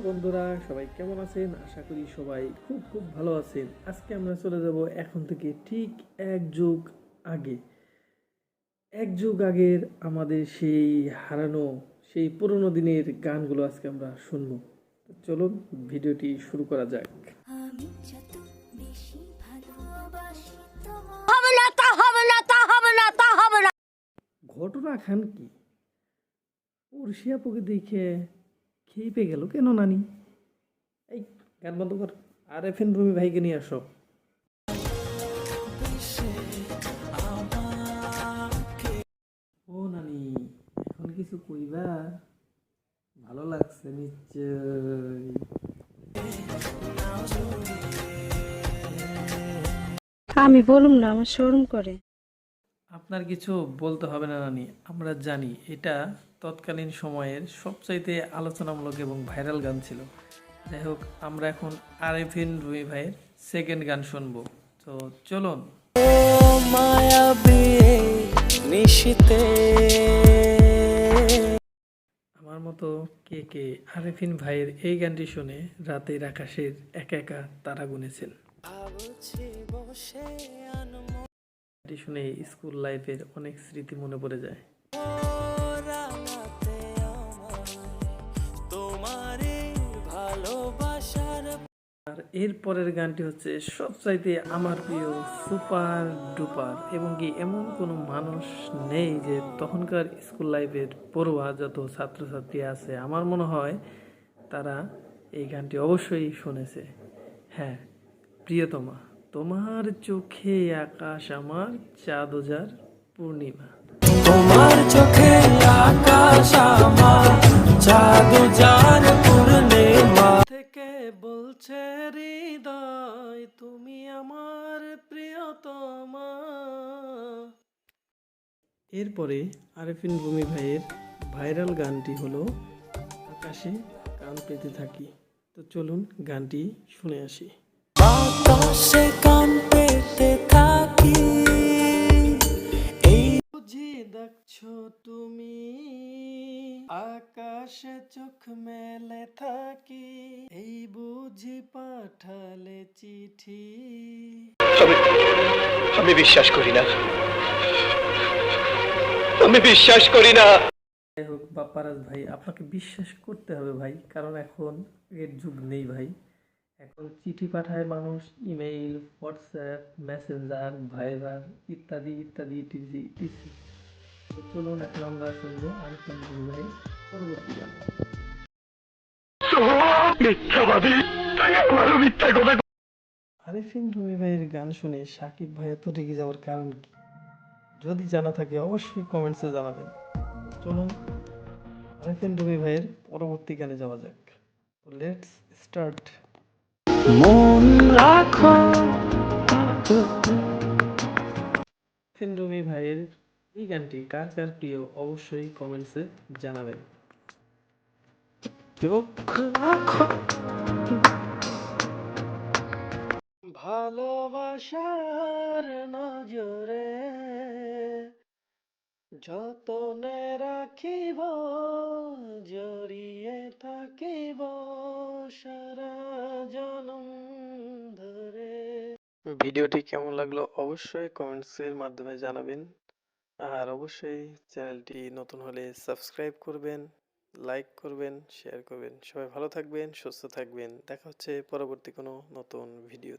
বন্ধুরা সবাই কেমন আছেন? আশা করি সবাই খুব খুব ভালো আছেন। আজকে আমরা চলে যাব এখন থেকে ঠিক এক যুগ আগে। এক যুগ আগের আমাদের সেই হারানো সেই পুরনো দিনের গানগুলো আজকে আমরা শুনব। তো চলুন ভিডিওটি শুরু করা যাক। আমি যত বেশি ভালোবাসি তোমায় হবে না তা হবে না তা হবে না তা হবে না। ঘটনা খান কি পড়শিয়া পুকে দেখে খেয়ে পেয়ে গেল। কেন নানি? এই গান বন্ধ কর। আর এফ এন রুমি ভাইকে নিয়ে আসো। ও নানি এখন কিছু কইবা? ভালো লাগছে নিশ্চয় আমি বলুম না আমার শোরুম করে। আপনার কিছু বলতে হবে না নানি আমরা জানি। এটা তৎকালীন সময়ের সবচাইতে আলোচনামূলক এবং ভাইরাল গান ছিল। যাই হোক আমরা এখন আরেফিন রুই ভাইয়ের সেকেন্ড গান শুনব। তো চলুন। আমার মতো কে কে আরেফিন ভাইয়ের এই গানটি শুনে রাতের আকাশের একা একা তারা গুনেছেন। গানটি শুনে স্কুল লাইফের অনেক স্মৃতি মনে পড়ে যায়। এর পরের গানটি হচ্ছে সবচাইতে আমার প্রিয় সুপার ডুপার। এবং কি এমন কোনো মানুষ নেই যে তখনকার স্কুল লাইফের পড়ুয়া যত ছাত্রছাত্রী আছে, আমার মনে হয় তারা এই গানটি অবশ্যই শুনেছে। হ্যাঁ প্রিয়তমা, তোমার চোখে আকাশ আমার চাঁদ যার পূর্ণিমা। তোমার চোখে আকাশ আমার চাঁদ বলছে হৃদয়, তুমি আমার প্রিয়তমা। এরপরে আরেফিন রুমি ভাইয়ের ভাইরাল গানটি হলো, আকাশে কান পেতে থাকি। তো চলুন গানটি শুনে আসি। কান পেতে থাকি। আকাশে চোখ মেলে থাকি এই বুঝি পাঠালে চিঠি। আমি বিশ্বাস করি না। আমি বিশ্বাস করি না। যাই হোক বাপ্পারাজ ভাই আপনাকে বিশ্বাস করতে হবে ভাই কারণ এখন এর যুগ নেই ভাই। এখন চিঠি পাঠায় মানুষ ইমেইল হোয়াটসঅ্যাপ মেসেঞ্জার ভাইবার ইত্যাদি ইত্যাদি টিজি টিসি চলুন এখন আমরা শুনব আরেকজন গুরু পরবর্তী গান। আরিফিন রুমি ভাইয়ের গান শুনে সাকিব ভাই এত রেগে যাওয়ার কারণ কি? যদি জানা থাকে অবশ্যই কমেন্টসে জানাবেন। চলুন আরিফিন রুমি ভাইয়ের পরবর্তী গানে যাওয়া যাক। তো লেটস স্টার্ট মন রাখো। এই গানটি কার কার প্রিয় অবশ্যই কমেন্টসে জানাবেন। ভালোবাসার নজরে যতনে রাখিব জড়িয়ে থাকিব সারা জনম ধরে। ভিডিওটি কেমন লাগল অবশ্যই কমেন্টসের মাধ্যমে জানাবেন। আর অবশ্যই চ্যানেলটি নতুন হলে সাবস্ক্রাইব করবেন, লাইক করবেন, শেয়ার করবেন। সবাই ভালো থাকবেন, সুস্থ থাকবেন। দেখা হচ্ছে পরবর্তী কোনো নতুন ভিডিও